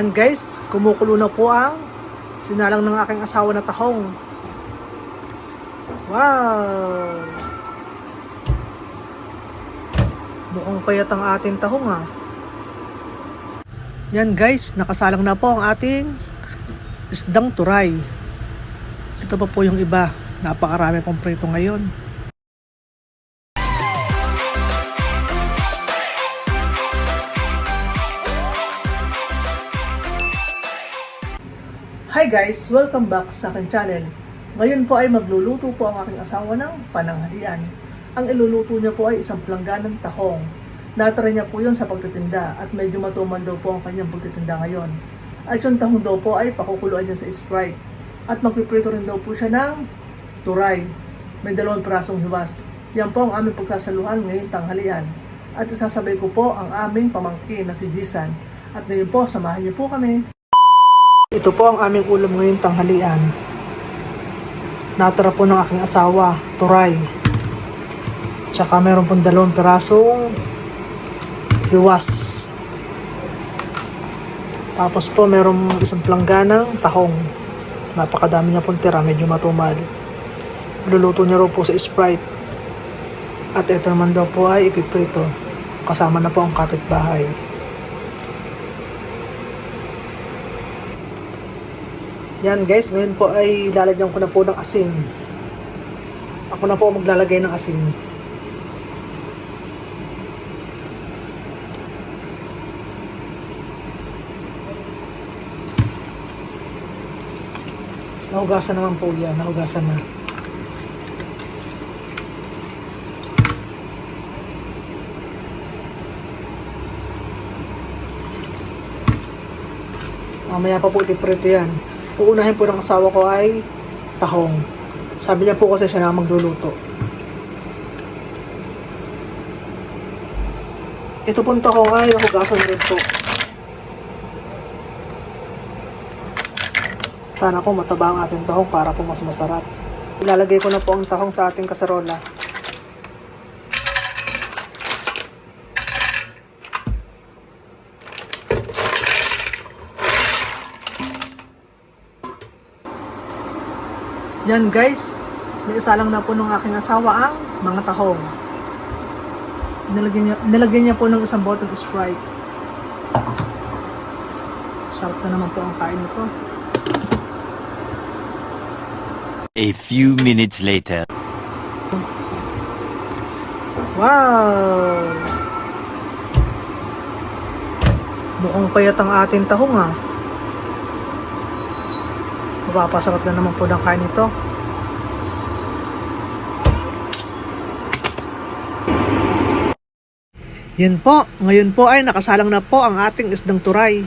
Yan guys, kumukulo na po ang sinalang ng aking asawa na tahong. Wow! Mukhang payat ang ating tahong ah. Yan guys, nakasalang na po ang ating isdang turay. Ito pa po yung iba. Napakarami pong prito ngayon. Hi guys! Welcome back sa aking channel. Ngayon po ay magluluto po ang aking asawa ng pananghalian. Ang iluluto niya po ay isang plangganang tahong. Natry niya po yun sa pagtitinda at medyo matuman daw po ang kanyang pagtitinda ngayon. At yung tahong daw po ay pakukuluan niya sa Sprite. At magpiprito rin daw po siya ng turay. May dalawang pirasong hiwas. Yan po ang aming pagsasaluhan ngayong tanghalian. At isasabay ko po ang aming pamangkin na si Jisan. At ngayon po, samahan niyo po kami. Ito po ang aming ulam ngayong tanghalian. Natara po ng aking asawa, turay. Tsaka meron pong dalawang pirasong hiwas. Tapos po meron isang plangganang tahong. Napakadami niya pong tira, medyo matumal. Luluto niya raw po sa Sprite. At ito naman daw po ay ipiprito. Kasama na po ang kapitbahay. Yan guys, ngayon po ay lalagyan ko na po ng asin. Ako na po maglalagay ng asin. Nahugasan naman po yan, nahugasan na. Mamaya pa po ipiprito yan. Uunahin po ng asawa ko ay tahong. Sabi niya po kasi siya na magluluto. Ito pong tahong ay nahugasan rin po. Sana po mataba ang ating tahong para po mas masarap. Ilalagay ko na po ang tahong sa ating kasarola. Yan guys, naisalang na po ng aking asawa ang mga tahong. Nilagyan niya, nilagyan niya po ng isang bottle Sprite. Sarap na naman po ang kain nito. A few minutes later. Wow! Mukhang payat ang ating tahong ah. Mapapasarap na naman po ng kain ito. Yan po, ngayon po ay nakasalang na po ang ating isdang turay.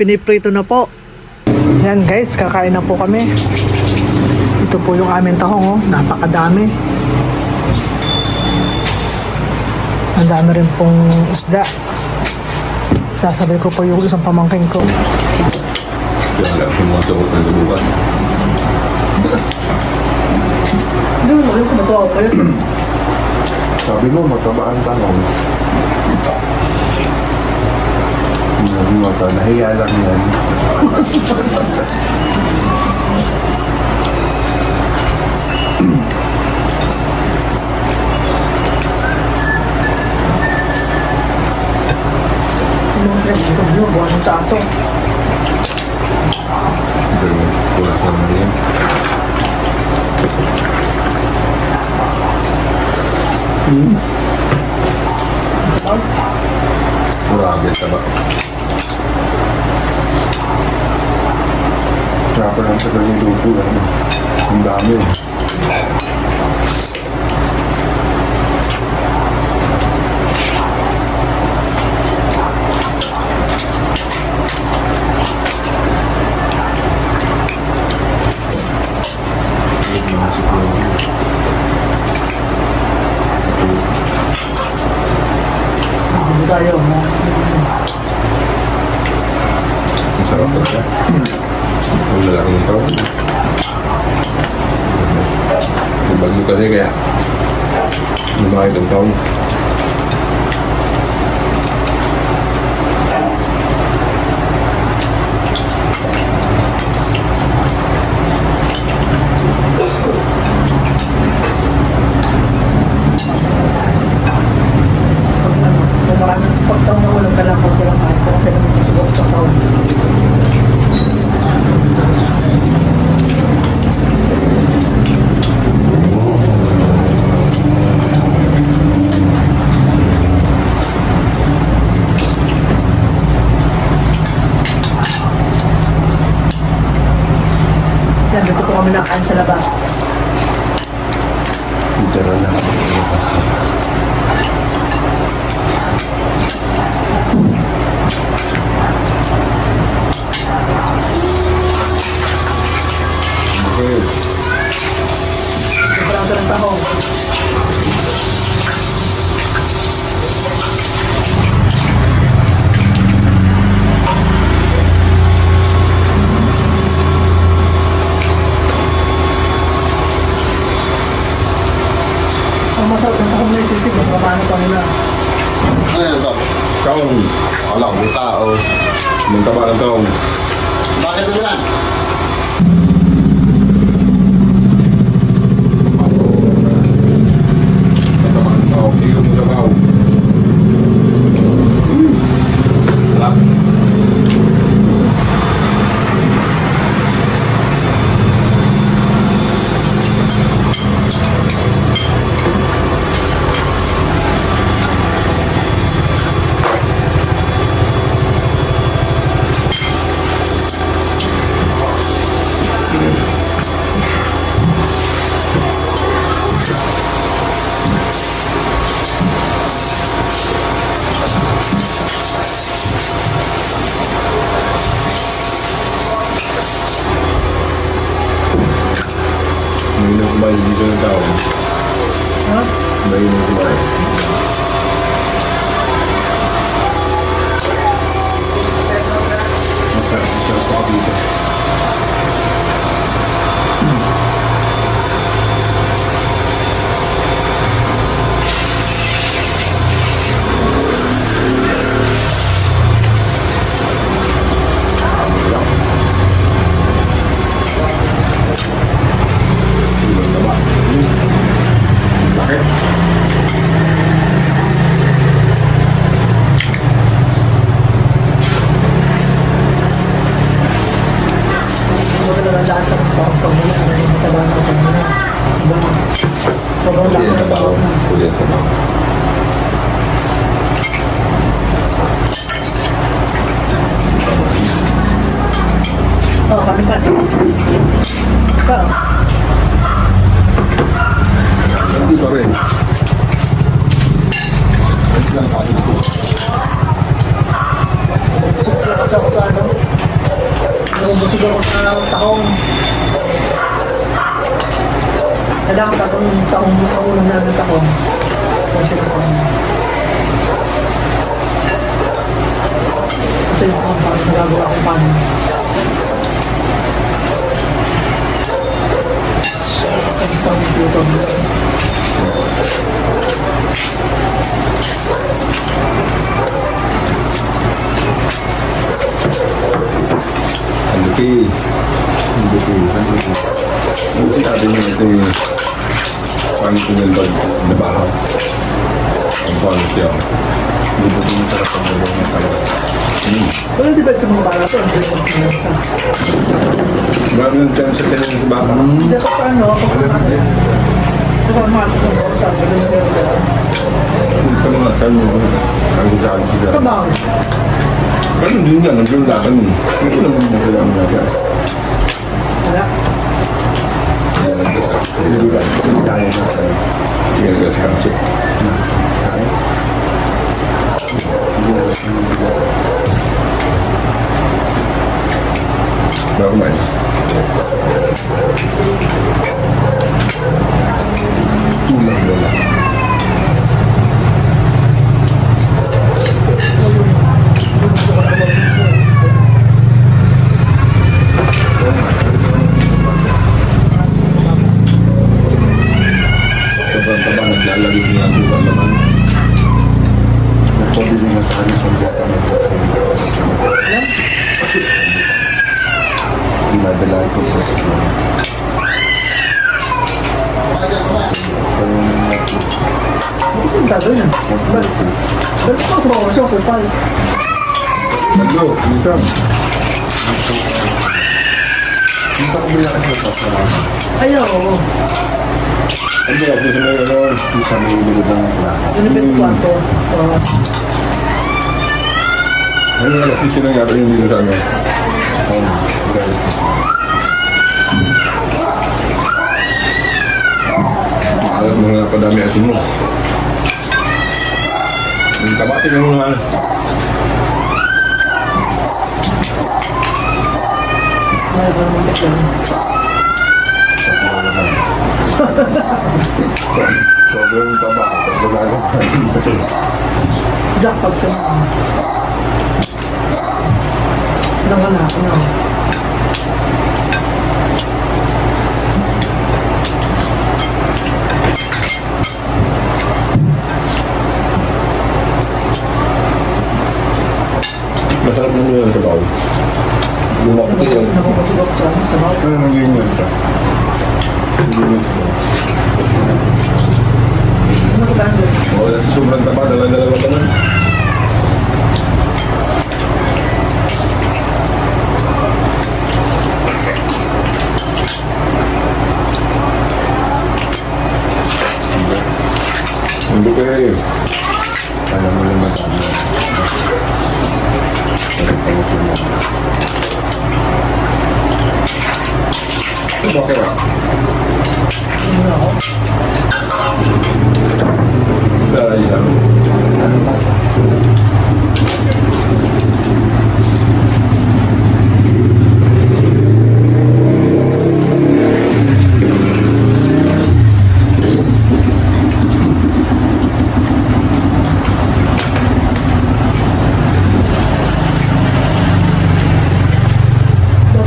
Piniprito na po. Yan guys, kakain na po kami. Ito po yung aming tahong oh, napakadami. Ang dami rin pong isda. Sasabay ko po yung isang pamangking ko. Kaya lang sumasakot ng lubukan. Hindi mo naman kung matuwa pa yun. Sabi mo, mataba ang tanong. Sabi mo, ta, nahiya lang yan. Yung pinagsikom nyo, buwan ng tsato. Pero kulang sa mga yan. Grabe, taba. Pa lang sa kanyang lupo. Ano? Ang dami. Hindi tayo. Ang sarap talaga. Ang lalaki kasi kaya lumakit ang anak sa labas. Masarap ng tahong na isisig, ang pamano pa nila. Ano yan to? Kaong, Wala akong tao. ng taba ng taong. Bakit ano yan? Pa itong tahong ang ulam namin tahong. Kasi tahong. Kasi yung tahong parang nagagawa ko paano. Yung tahong dito. Ang lupi. Ang lupi. Ang lupi. Ang lupi sabi niya ito nalbag na bahaw. Ang pangit siya. Hindi ba ito masarap ang dalawang na talaga. Hmm. Pero di ba sa mga bala to, hindi ko pinasa. Marami ng time sa tinanong sa baka. Hindi ako paano, ako sa mga. Ito ang mga sa mga sabi ko yung pero Hindi sa mga time mo. Ang gusaan sila. Kabang. Pero hindi nga, nandun lakan mo. Hindi naman mo kaya ang lakan. Wala. Hindi ba? Hindi kaya na sa Hindi na sa kansi. Kaya? Hindi na lang yung bigla. Bago mais. Tulang bola. Sobrang taba, naglalagay mo lang sa laman. Nagpabili na sa akin sa bata na sa Dinadala ko po sa mga. Ito yung gagawin ah. Balik balik ko ako siya, kupal. Tatlo, isang. Dito ko bila kasi ito sa mga. Ayaw, oo. Ano ba? Gusto mo ano? Isa may ilugod ng klase. Inipit ko ato. Oo. Ano nga kasi sa? on guys this Alam mo na padami asin mo. Ang kabati ng mga ano. Sobrang taba. Sobrang taba. Jackpot ka na. Nanganak na.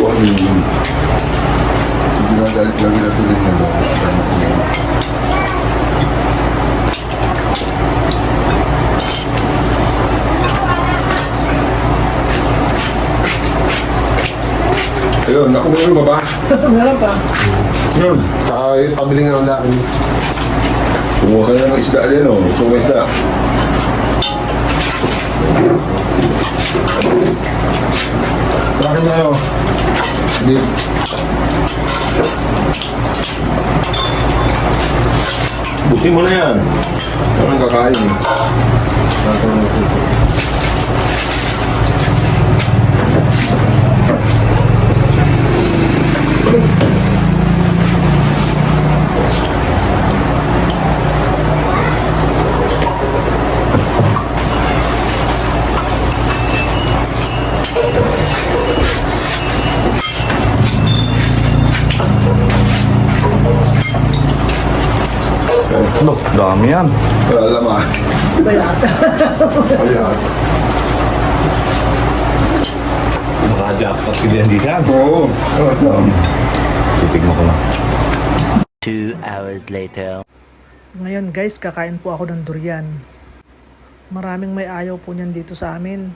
Hindi na dahil lagi na tuloy na lang. Ayun, nakuha mo ba ba? Meron pa. Yun. Tsaka yung pabili nga ang laki. Kumuha ka na ng isda din, oh. Gusto mo isda. Bakit yun? Hindi. Busin mo na yan. Parang kakain eh. Nasa mga dami yan. Wala laman. Kaya, Ayan. Naka-jackpot sila yan dito. Oo. Sitig mo ko na. Two hours later. Ngayon guys, kakain po ako ng durian. Maraming may ayaw po niyan dito sa amin.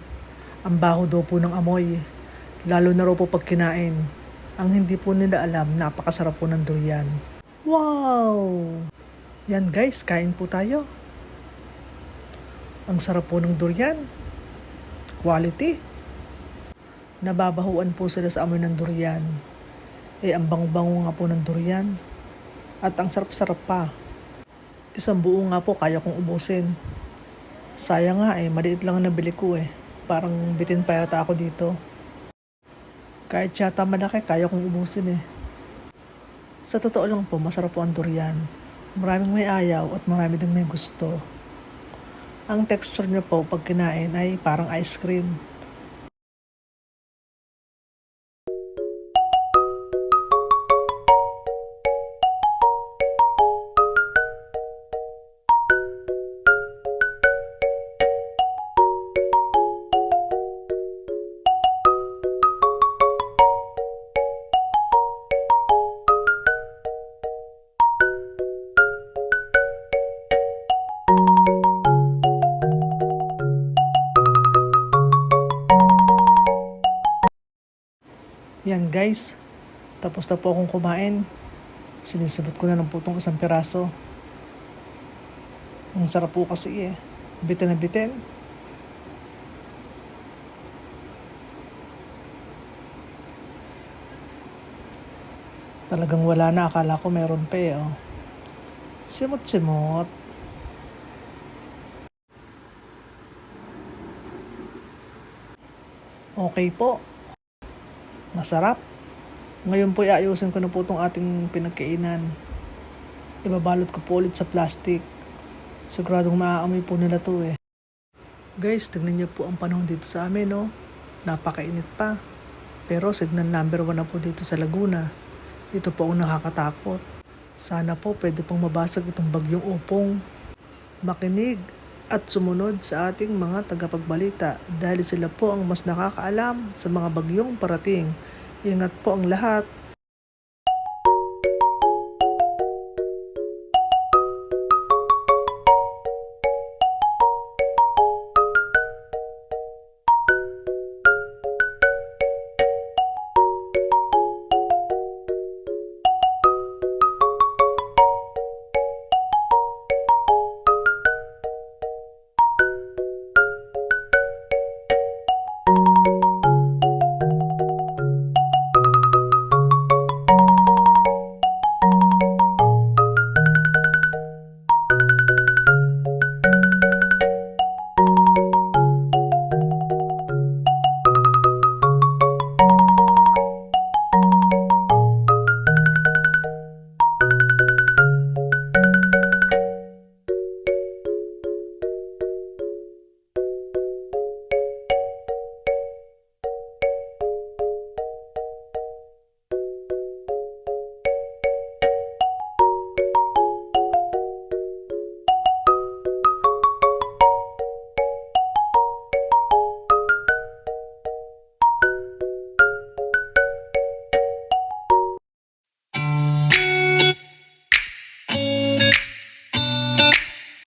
Ang baho daw po ng amoy. Lalo na raw po pag kinain. Ang hindi po nila alam, napakasarap po ng durian. Wow! Yan guys, kain po tayo. Ang sarap po ng durian. Quality. Nababahuan po sila sa amoy ng durian. Eh, ang bango-bango nga po ng durian. At ang sarap-sarap pa. Isang buo nga po kaya kong ubusin. Sayang nga eh, maliit lang ang nabili ko eh. Parang bitin pa yata ako dito. Kahit yata malaki, kaya kong ubusin eh. Sa totoo lang po, masarap po ang durian. Maraming may ayaw at marami ding may gusto. Ang texture niya po pag kinain ay parang ice cream. Guys, tapos na po akong kumain. Sinisibot ko na ng putong isang piraso. Ang sarap po kasi eh. Bitin na bitin. Talagang wala na. Akala ko meron pa eh. Oh. Simot-simot. Okay po. Masarap. Ngayon po iayusin ko na po itong ating pinagkainan. Ibabalot ko po ulit sa plastic. Siguradong maaamoy po nila to eh. Guys, tignan niyo po ang panahon dito sa amin, no? Napakainit pa. Pero signal number one na po dito sa Laguna. Ito po ang nakakatakot. Sana po pwede pong mabasag itong bagyong upong. Makinig at sumunod sa ating mga tagapagbalita dahil sila po ang mas nakakaalam sa mga bagyong parating. Ingat po ang lahat.